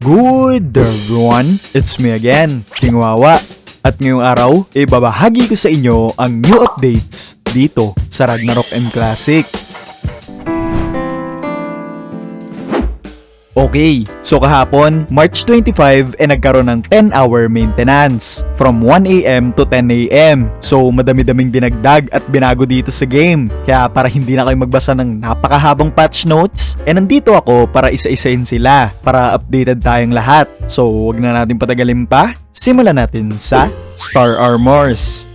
Good everyone, it's me again, King Wawa. At ngayong araw, ibabahagi ko sa inyo ang new updates dito sa Ragnarok M Classic. Okay, so kahapon, March 25, eh nagkaroon ng 10-hour maintenance from 1am to 10am. So madami-daming dinagdag at binago dito sa game. Kaya para hindi na kayo magbasa ng napakahabang patch notes, eh nandito ako para isa-isahin sila para updated tayong lahat. So wag na natin patagalin pa, simulan natin sa Star Armors.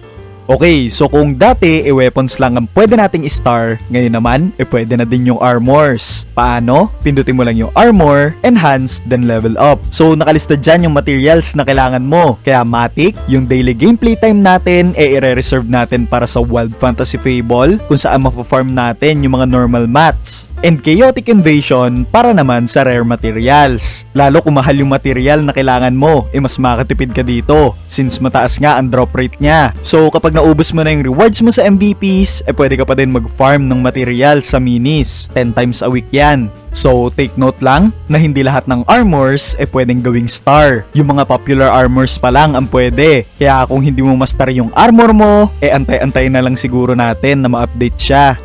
Okay, so kung dati e weapons lang ang pwede nating star, ngayon naman e pwede na din yung armors. Paano? Pindutin mo lang yung armor, enhance, then level up. So nakalista dyan yung materials na kailangan mo. Kaya matik, yung daily gameplay time natin e i-reserve natin para sa Wild Fantasy Fable kung saan mapafarm natin yung mga normal mats. And Chaotic Invasion para naman sa rare materials. Lalo kung mahal yung material na kailangan mo, e mas makatipid ka dito since mataas nga ang drop rate niya. So kapag naubos mo na yung rewards mo sa MVPs, eh pwede ka pa din mag-farm ng material sa minis. 10 times a week yan. So, take note lang na hindi lahat ng armors eh pwedeng gawing star. Yung mga popular armors pa lang ang pwede. Kaya kung hindi mo master yung armor mo, eh antay-antay na lang siguro natin na ma-update siya.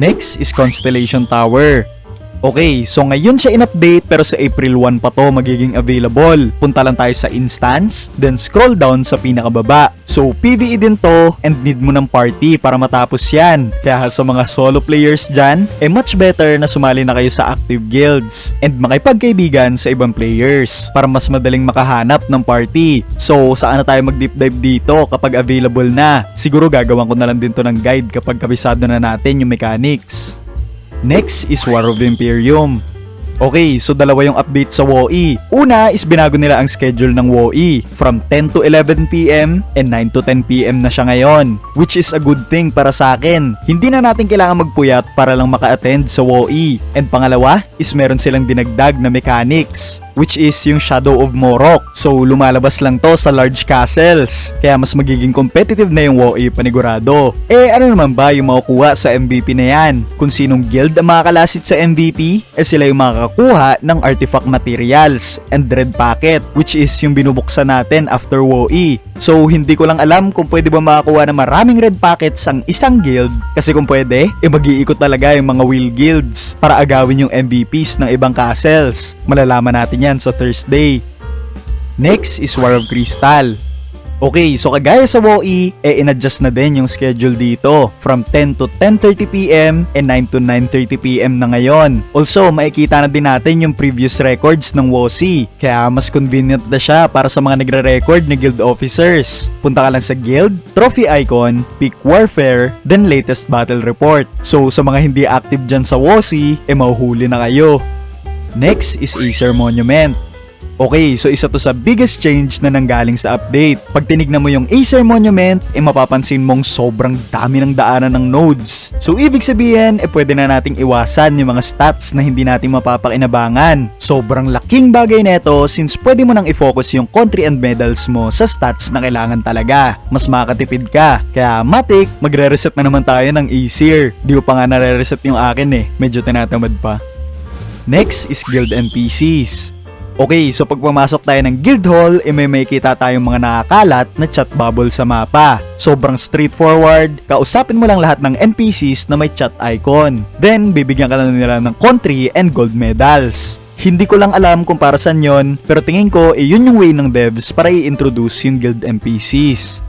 Next is Constellation Tower. Okay, so ngayon siya in-update pero sa April 1 pa to magiging available. Punta lang tayo sa instance, then scroll down sa pinakababa. So PvE din to and need mo ng party para matapos yan. Kaya sa mga solo players dyan, eh much better na sumali na kayo sa active guilds and makipagkaibigan sa ibang players para mas madaling makahanap ng party. So saan na tayo mag-deep dive dito kapag available na? Siguro gagawan ko na lang din to ng guide kapag kabisado na natin yung mechanics. Next is War of Imperium. Okay, so dalawa yung update sa WoE. Una is binago nila ang schedule ng WoE from 10 to 11pm and 9 to 10pm na siya ngayon. Which is a good thing para sa akin. Hindi na natin kailangan magpuyat para lang maka-attend sa WoE. And pangalawa is meron silang dinagdag na mechanics which is yung Shadow of Morok. So lumalabas lang to sa large castles. Kaya mas magiging competitive na yung WoE panigurado. Eh ano naman ba yung makukuha sa MVP na yan? Kung sinong guild ang makakalasit sa MVP, eh sila yung makakakuha ng artifact materials and red packet which is yung binubuksan natin after WoE. So hindi ko lang alam kung pwede ba makakuha ng maraming red packets ang isang guild kasi kung pwede, eh mag-iikot talaga yung mga wheel guilds para agawin yung MVPs ng ibang castles. Malalaman natin yan sa Thursday. Next is War of Crystal. Okay, so kagaya sa WoE, eh in-adjust na din yung schedule dito from 10 to 10.30pm and 9 to 9.30pm na ngayon. Also, makikita na din natin yung previous records ng WoC, kaya mas convenient na siya para sa mga nagre-record na guild officers. Punta ka lang sa guild, trophy icon, pick warfare, then latest battle report. So, sa mga hindi active dyan sa WoC, eh mahuhuli na kayo. Next is Acer Monument. Okay, so isa to sa biggest change na nanggaling sa update. Pag tinignan mo yung Acer Monument, eh mapapansin mong sobrang dami ng daanan ng nodes. So ibig sabihin, eh pwede na nating iwasan yung mga stats na hindi natin mapapakinabangan. Sobrang laking bagay nito since pwede mo nang i-focus yung country and medals mo sa stats na kailangan talaga. Mas makakatipid ka. Kaya matik, magre-reset na naman tayo ng Acer. Di ko pa nga nare-reset yung akin eh. Medyo tinatamad pa. Next is Guild NPCs. Okay, so pag pumasok tayo ng guild hall, eh may makikita tayong mga nakakalat na chat bubble sa mapa. Sobrang straightforward, kausapin mo lang lahat ng NPCs na may chat icon. Then, bibigyan ka lang nila ng country and gold medals. Hindi ko lang alam kung para saan yon, pero tingin ko eh yun yung way ng devs para i-introduce yung guild NPCs.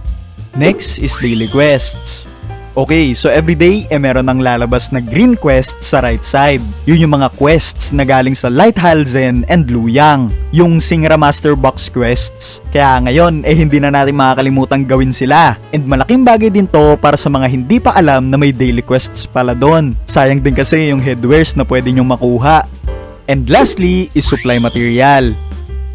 Next is daily quests. Okay, so everyday eh meron ng lalabas na green quest sa right side. Yun yung mga quests na galing sa Lighthalzen and Luyang. Yung Singra Master Box quests. Kaya ngayon eh hindi na natin makakalimutan gawin sila. And malaking bagay din to para sa mga hindi pa alam na may daily quests pala doon. Sayang din kasi yung headwares na pwede nyong makuha. And lastly is supply material.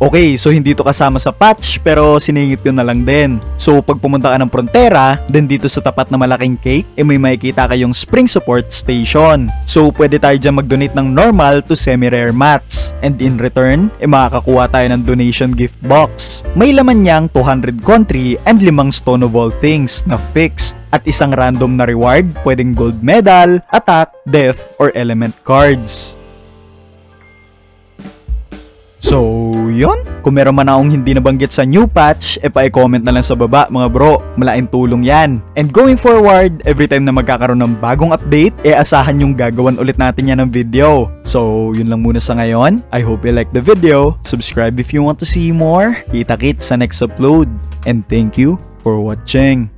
Okay, so hindi to kasama sa patch pero siningit ko na lang din. So pag pumunta ka ng Frontera, then dito sa tapat na malaking cake, eh may makikita kayong spring support station. So pwede tayo dyan mag-donate ng normal to semi-rare mats. And in return, eh makakakuha tayo ng donation gift box. May laman niyang 200 country and limang stone of all things na fixed at isang random na reward, pwedeng gold medal, attack, death, or element cards. So, yun. Kung meron man akong hindi nabanggit sa new patch, e pa-comment na lang sa baba mga bro. Malaking tulong yan. And going forward, every time na magkakaroon ng bagong update, e asahan yung gagawan ulit natin yan ng video. So, yun lang muna sa ngayon. I hope you like the video. Subscribe if you want to see more. Kita-kit sa next upload. And thank you for watching.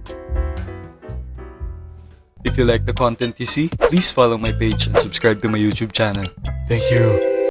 If you like the content you see, please follow my page and subscribe to my YouTube channel. Thank you.